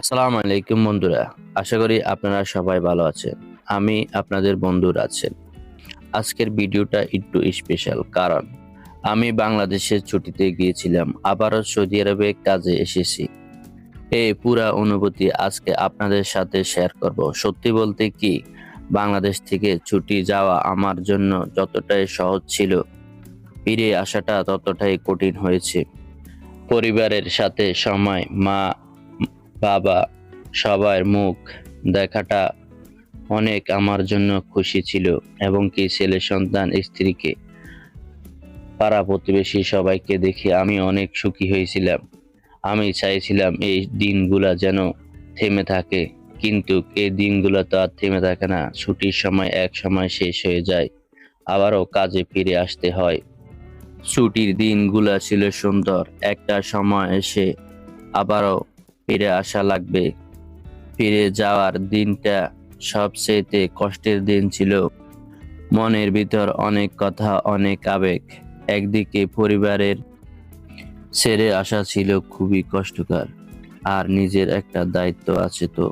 আসসালামু আলাইকুম বন্ধুরা, আশা করি আপনারা সবাই ভালো আছেন। আমি আপনাদের বন্ধুর আছেন আজকের ভিডিওটা একটু স্পেশাল কারণ আমি বাংলাদেশের ছুটিতে গিয়েছিলাম, আবারও সৌদি আরবে কাজে এসেছি। এই পুরা অনুভূতি আজকে আপনাদের সাথে শেয়ার করব। সত্যি বলতে কি, বাংলাদেশ থেকে ছুটি যাওয়া আমার জন্য যতটাই সহজ ছিল, ফিরে আসাটা ততটাই কঠিন হয়েছে। পরিবারের সাথে সময়, মা বাবা, সবার মুখ দেখাটা অনেক আমার জন্য খুশি ছিল এবং কি ছেলে সন্তান, স্ত্রীকে, পাড়া প্রতিবেশী সবাইকে দেখে আমি অনেক সুখী হয়েছিলাম। আমি চাইছিলাম এই দিনগুলা যেন থেমে থাকে, কিন্তু এই দিনগুলো তো আর থেমে থাকে না। ছুটির সময় এক সময় শেষ হয়ে যায়, আবারও কাজে ফিরে আসতে হয়। ছুটির দিনগুলা ছিল সুন্দর। একটা সময় এসে আবারও ফিরে আসা লাগবে। ফিরে যাওয়ার দিনটা সবচেয়ে কষ্টের দিন ছিল। মনের ভিতর অনেক কথা, অনেক আবেগ। একদিকে পরিবারের ছেড়ে আসা ছিল খুবই কষ্টকর, আর নিজের একটা দায়িত্ব আছে তো।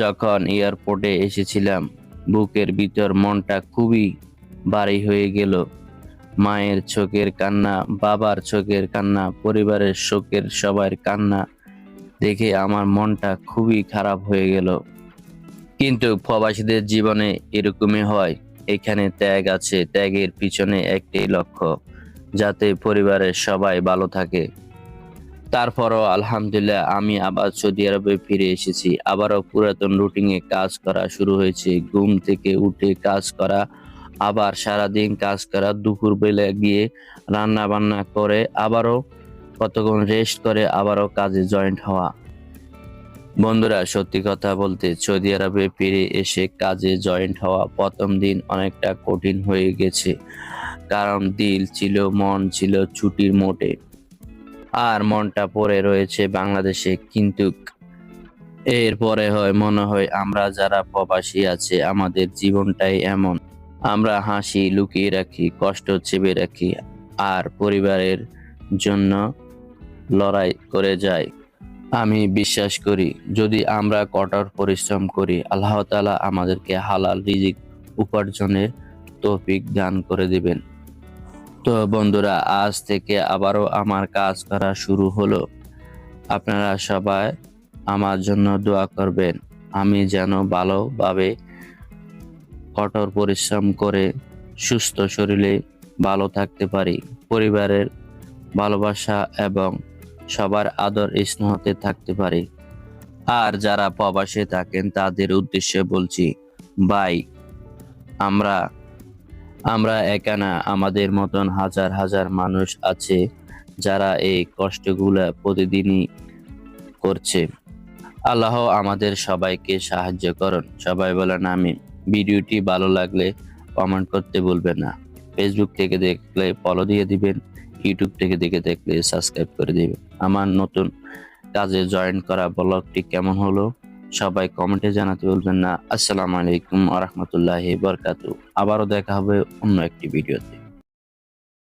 যখন এয়ারপোর্টে এসেছিলাম, বুকের ভিতর মনটা খুবই ভারী হয়ে গেল। মায়ের চোখের কান্না, বাবার চোখের কান্না, পরিবারের শোকের সবার কান্না দেখে আমার মনটা খুবই খারাপ হয়ে গেল। কিন্তু প্রবাসীদের জীবনে এরকমই হয়। এখানে ত্যাগ আছে, ত্যাগের পিছনে একটি লক্ষ্য, যাতে পরিবারের সবাই ভালো থাকে। তারপরও আলহামদুলিল্লাহ আমি আবার সৌদি আরবে ফিরে এসেছি। আবারও পুরাতন রুটিনে কাজ করা শুরু হয়েছে। ঘুম থেকে উঠে কাজ করা, আবার সারাদিন কাজ করা, দুপুর বেলা গিয়ে রান্না বান্না করে, আবারও কতক্ষণ রেস্ট করে আবারও কাজে জয়েন্ট হওয়া। বন্ধুরা, সত্যি কথা বলতে সৌদি আরবে ফিরে এসে কাজে জয়েন্ট হওয়া প্রথম দিন অনেকটা কঠিন হয়ে গেছে। কারণ দিল ছিল, মন ছিল ছুটির মোটে আর মনটা পড়ে রয়েছে বাংলাদেশে, কিন্তু এরপরে হয়, মনে হয় আমরা যারা প্রবাসী আছে, আমাদের জীবনটাই এমন। আমরা হাসি লুকিয়ে রাখি, কষ্ট চেপে রাখি, আর পরিবারের জন্য লড়াই করে যায় আমি বিশ্বাস করি, যদি আমরা কঠোর পরিশ্রম করি, আল্লাহ তাআলা আমাদেরকে হালাল রিজিক উপার্জনের তৌফিক দান করে দিবেন। তো বন্ধুরা, আজ থেকে আবারও আমার কাজ করা শুরু হলো। আপনারা সবাই আমার জন্য দোয়া করবেন। আমি যেন ভালোভাবে কঠোর পরিশ্রম করে সুস্থ শরীরে ভালো থাকতে পারি। পরিবারের ভালোবাসা এবং সবার আদর স্নেহতে থাকতে পারে। আর যারা প্রবাসে থাকেন, তাদের উদ্দেশ্যে বলছি, ভাই, আমরা আমরা একা না আমাদের মতন হাজার হাজার মানুষ আছে যারা এই কষ্টগুলা প্রতিদিনই করছে। আল্লাহ আমাদের সবাইকে সাহায্য করুন। সবাই বলেন আমি ভিডিওটি ভালো লাগলে কমেন্ট করতে ভুলবেন না। ফেসবুক থেকে দেখলে ফলো দিয়ে দিবেন। ইউটিউব থেকে দেখে দেখলে সাবস্ক্রাইব করে দেবে। আমার নতুন কাজে জয়েন করা ব্লগটি কেমন হলো, সবাই কমেন্টে জানাতে বলবেন না। আসসালামু আলাইকুম আ রহমতুল্লাহ বরকাতু আবারও দেখা হবে অন্য একটি ভিডিওতে